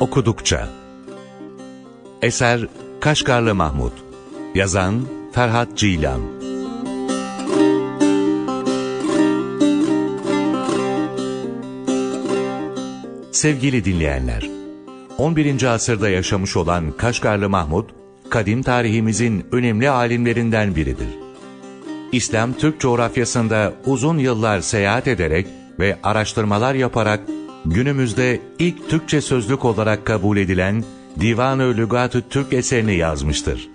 okudukça. Eser Kaşgarlı Mahmut. Yazan Ferhat Cilan. Sevgili dinleyenler, 11. asırda yaşamış olan Kaşgarlı Mahmut, kadim tarihimizin önemli alimlerinden biridir. İslam Türk coğrafyasında uzun yıllar seyahat ederek ve araştırmalar yaparak günümüzde ilk Türkçe sözlük olarak kabul edilen Divan-ı Lügat-ı Türk eserini yazmıştır.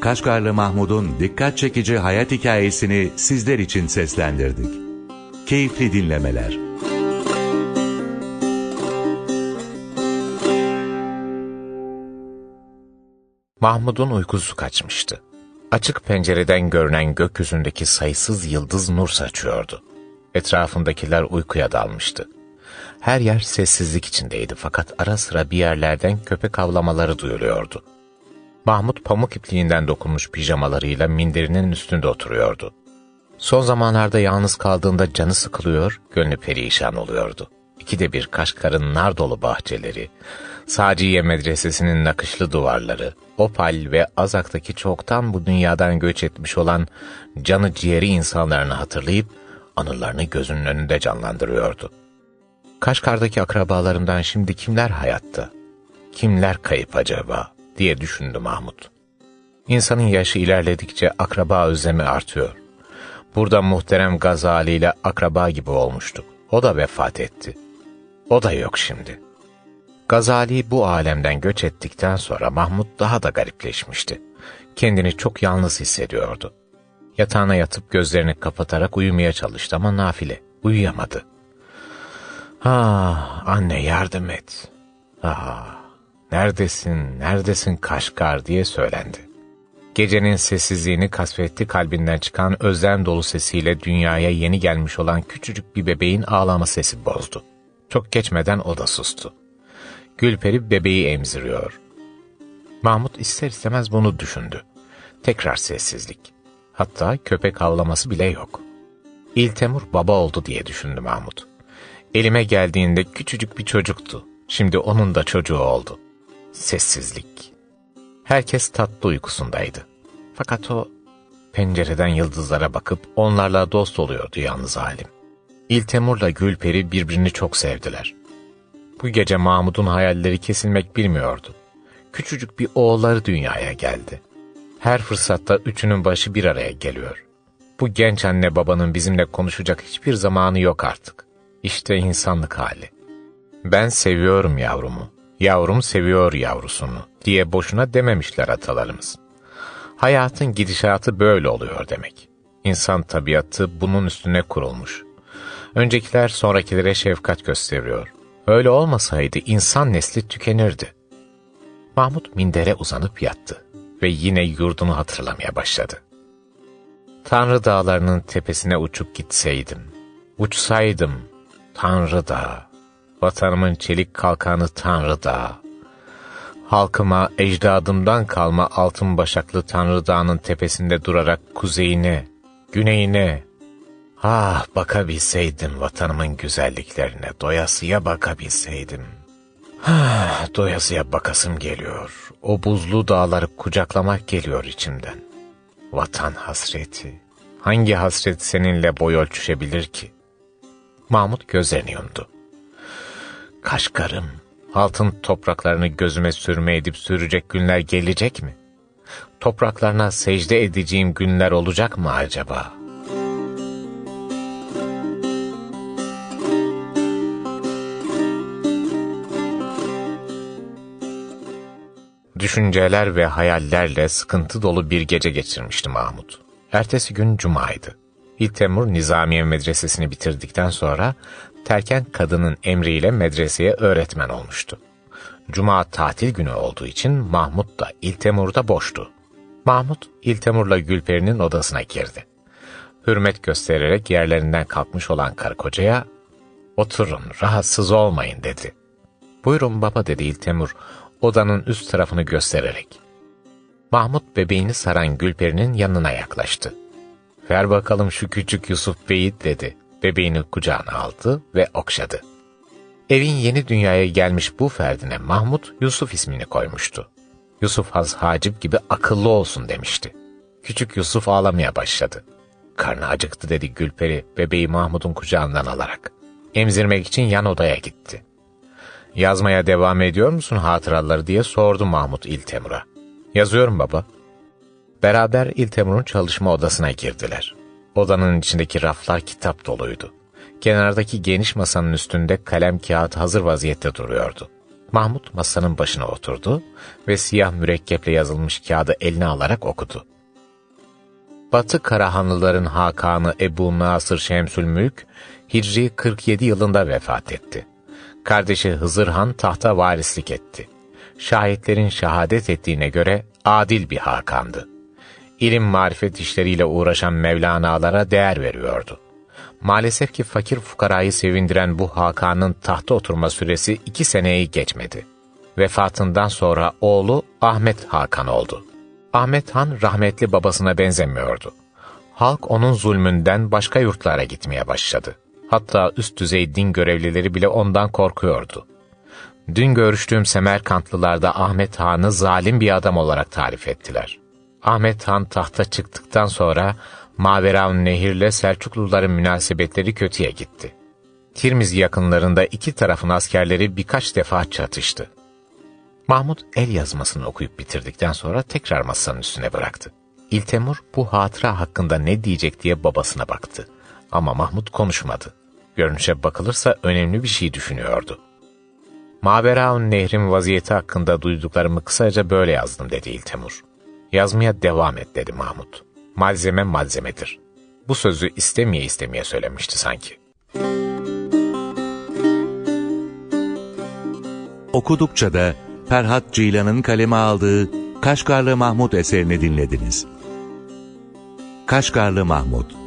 Kaşgarlı Mahmud'un dikkat çekici hayat hikayesini sizler için seslendirdik. Keyifli dinlemeler. Mahmud'un uykusu kaçmıştı. Açık pencereden görünen gökyüzündeki sayısız yıldız nur saçıyordu. Etrafındakiler uykuya dalmıştı. Her yer sessizlik içindeydi fakat ara sıra bir yerlerden köpek avlamaları duyuluyordu. Mahmut pamuk ipliğinden dokunmuş pijamalarıyla minderinin üstünde oturuyordu. Son zamanlarda yalnız kaldığında canı sıkılıyor, gönlü perişan oluyordu. İkide bir Kaşgar'ın nar dolu bahçeleri, Saciye Medresesi'nin nakışlı duvarları, Opal ve Azak'taki çoktan bu dünyadan göç etmiş olan canı ciğeri insanlarını hatırlayıp anılarını gözünün önünde canlandırıyordu. Kaşgar'daki akrabalarından şimdi kimler hayatta? Kimler kayıp acaba? diye düşündü Mahmut. İnsanın yaşı ilerledikçe akraba özlemi artıyor. Burada muhterem Gazali ile akraba gibi olmuştuk. O da vefat etti. O da yok şimdi. Gazali bu alemden göç ettikten sonra Mahmut daha da garipleşmişti. Kendini çok yalnız hissediyordu. Yatağına yatıp gözlerini kapatarak uyumaya çalıştı ama nafile, uyuyamadı. Ah, anne yardım et. Ah, neredesin, neredesin Kaşgar diye söylendi. Gecenin sessizliğini kasvetti kalbinden çıkan özlem dolu sesiyle dünyaya yeni gelmiş olan küçücük bir bebeğin ağlama sesi bozdu. Çok geçmeden o da sustu. Gülperi bebeği emziriyor. Mahmut ister istemez bunu düşündü. Tekrar sessizlik. Hatta köpek avlaması bile yok. İltemur baba oldu diye düşündü Mahmut. Elime geldiğinde küçücük bir çocuktu. Şimdi onun da çocuğu oldu. Sessizlik. Herkes tatlı uykusundaydı. Fakat o pencereden yıldızlara bakıp onlarla dost oluyordu yalnız halim. İltemur'la Gülperi birbirini çok sevdiler. Bu gece Mahmud'un hayalleri kesilmek bilmiyordu. Küçücük bir oğulları dünyaya geldi. Her fırsatta üçünün başı bir araya geliyor. Bu genç anne babanın bizimle konuşacak hiçbir zamanı yok artık. İşte insanlık hali. Ben seviyorum yavrumu, yavrum seviyor yavrusunu diye boşuna dememişler atalarımız. Hayatın gidişatı böyle oluyor demek. İnsan tabiatı bunun üstüne kurulmuş. Öncekiler sonrakilere şefkat gösteriyor. Öyle olmasaydı insan nesli tükenirdi. Mahmut mindere uzanıp yattı ve yine yurdunu hatırlamaya başladı. Tanrı dağlarının tepesine uçup gitseydim, uçsaydım, Tanrı Dağı, vatanımın çelik kalkanı Tanrı Dağı, halkıma ecdadımdan kalma altın başaklı Tanrı Dağı'nın tepesinde durarak kuzeyine, güneyine, ah bakabilseydim vatanımın güzelliklerine, doyasıya bakabilseydim. Ah, doyasıya bakasım geliyor, o buzlu dağları kucaklamak geliyor içimden. Vatan hasreti, hangi hasret seninle boy ölçüşebilir ki? Mahmut gözlerini yumdu. Kaşgarım, altın topraklarını gözüme sürme edip sürecek günler gelecek mi? Topraklarına secde edeceğim günler olacak mı acaba? Düşünceler ve hayallerle sıkıntı dolu bir gece geçirmişti Mahmut. Ertesi gün cumaydı. İltemur Nizamiye Medresesini bitirdikten sonra terken kadının emriyle medreseye öğretmen olmuştu. Cuma tatil günü olduğu için Mahmut da İltemur da boştu. Mahmut İltemur'la Gülperi'nin odasına girdi. Hürmet göstererek yerlerinden kalkmış olan karı kocaya ''Oturun, rahatsız olmayın.'' dedi. ''Buyurun baba.'' dedi İltemur odanın üst tarafını göstererek. Mahmut bebeğini saran Gülperi'nin yanına yaklaştı. ''Ver bakalım şu küçük Yusuf Bey'i.'' dedi. Bebeğini kucağına aldı ve okşadı. Evin yeni dünyaya gelmiş bu ferdine Mahmut Yusuf ismini koymuştu. Yusuf Haz Hacip gibi akıllı olsun demişti. Küçük Yusuf ağlamaya başladı. Karnı acıktı dedi Gülperi bebeği Mahmut'un kucağından alarak. Emzirmek için yan odaya gitti. Yazmaya devam ediyor musun hatıraları diye sordu Mahmut İltemur'a. Yazıyorum baba. Beraber İltemur'un çalışma odasına girdiler. Odanın içindeki raflar kitap doluydu. Kenardaki geniş masanın üstünde kalem kağıt hazır vaziyette duruyordu. Mahmut masanın başına oturdu ve siyah mürekkeple yazılmış kağıdı eline alarak okudu. Batı Karahanlıların Hakanı Ebu Nasır Şemsül Hicri 47 yılında vefat etti. Kardeşi Hızır Han tahta varislik etti. Şahitlerin şehadet ettiğine göre adil bir Hakan'dı. İlim marifet işleriyle uğraşan Mevlana'lara değer veriyordu. Maalesef ki fakir fukarayı sevindiren bu Hakan'ın tahta oturma süresi iki seneyi geçmedi. Vefatından sonra oğlu Ahmet Hakan oldu. Ahmet Han rahmetli babasına benzemiyordu. Halk onun zulmünden başka yurtlara gitmeye başladı. Hatta üst düzey din görevlileri bile ondan korkuyordu. Dün görüştüğüm Semerkantlılar da Ahmet Han'ı zalim bir adam olarak tarif ettiler. Ahmet Han tahta çıktıktan sonra Maveraun Nehir'le Selçukluların münasebetleri kötüye gitti. Tirmiz yakınlarında iki tarafın askerleri birkaç defa çatıştı. Mahmut el yazmasını okuyup bitirdikten sonra tekrar masanın üstüne bıraktı. İltemur bu hatıra hakkında ne diyecek diye babasına baktı. Ama Mahmut konuşmadı. Görünüşe bakılırsa önemli bir şey düşünüyordu. Maveraun Nehrin vaziyeti hakkında duyduklarımı kısaca böyle yazdım dedi İltemur. Yazmaya devam et dedi Mahmut. Malzeme malzemedir. Bu sözü istemeye istemeye söylemişti sanki. Okudukça da Ferhat Ceylan'ın kaleme aldığı Kaşgarlı Mahmut eserini dinlediniz. Kaşgarlı Mahmut